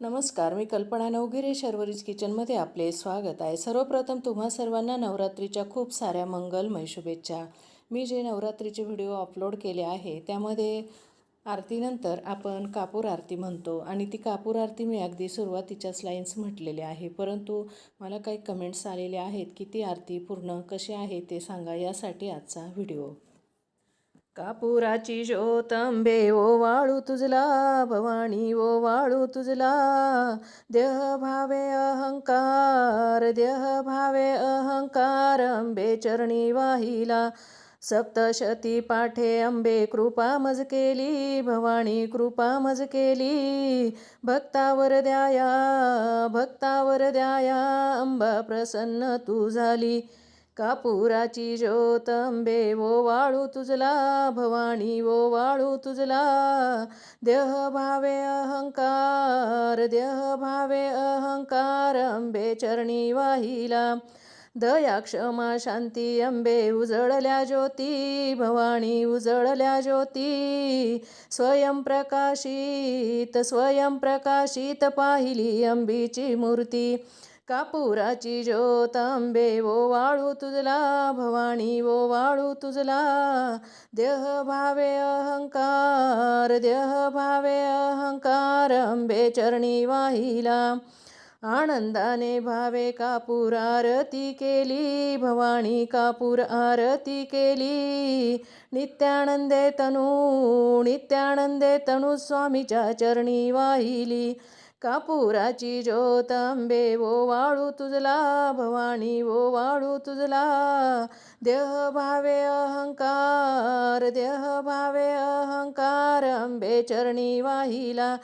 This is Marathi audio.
नमस्कार मी कल्पना नवगिरे शर्वरीज किचनमध्ये आपले स्वागत आहे. सर्वप्रथम तुम्हा सर्वांना नवरात्रीच्या खूप साऱ्या मंगलमय शुभेच्छा. मी जे नवरात्रीचे व्हिडिओ अपलोड केले आहे त्यामध्ये आरतीनंतर आपण कापूर आरती म्हणतो आणि ती कापूर आरती मी अगदी सुरुवातीच्याच लाईन्स म्हटलेले आहे. परंतु मला काही कमेंट्स आलेले आहेत की ती आरती पूर्ण कशी आहे ते सांगा यासाठी आजचा व्हिडिओ. कापुराची ज्योतंबे ओ वाळू तुझला भवानी ओ वाळू तुझला. देह भावे अहंकार देह भावे अहंकार अंबे चरणी वाहिला. सप्तशती पाठे अंबे कृपा मज केली भवानी कृपा मज केली भक्तावर द्याया भक्तावर द्याया अंबा प्रसन्न तू झाली. कापुराची ज्योत अंबे वो वाळू तुझला भवानी वो वाळू तुझला. देह भावे अहंकार देह भावे अहंकार अंबे चरणी वाहिला. दया क्षमा शांती अंबे उजळल्या ज्योती भवानी उजळल्या ज्योती. स्वयंप्रकाशित स्वयंप्रकाशित पाहिली अंबीची मूर्ती. कापुराची ज्योत अंबे वो वाळू तुझला भवानी वो वाळू तुझला. देह भावे अहंकार देह भावे अहंकार अंबे चरणी वाहिला. आनंदाने भावे कापूर आरती केली भवानी कापूर आरती केली. नित्यानंदे तनू नित्यानंदे तनू स्वामीच्या चरणी वाहिली. कापुराची ज्योत अंबे वो वाळू तुझला भवानी वो वाळू तुझला. देह भावे अहंकार देह भावे अहंकार अंबे चरणी वाहिला.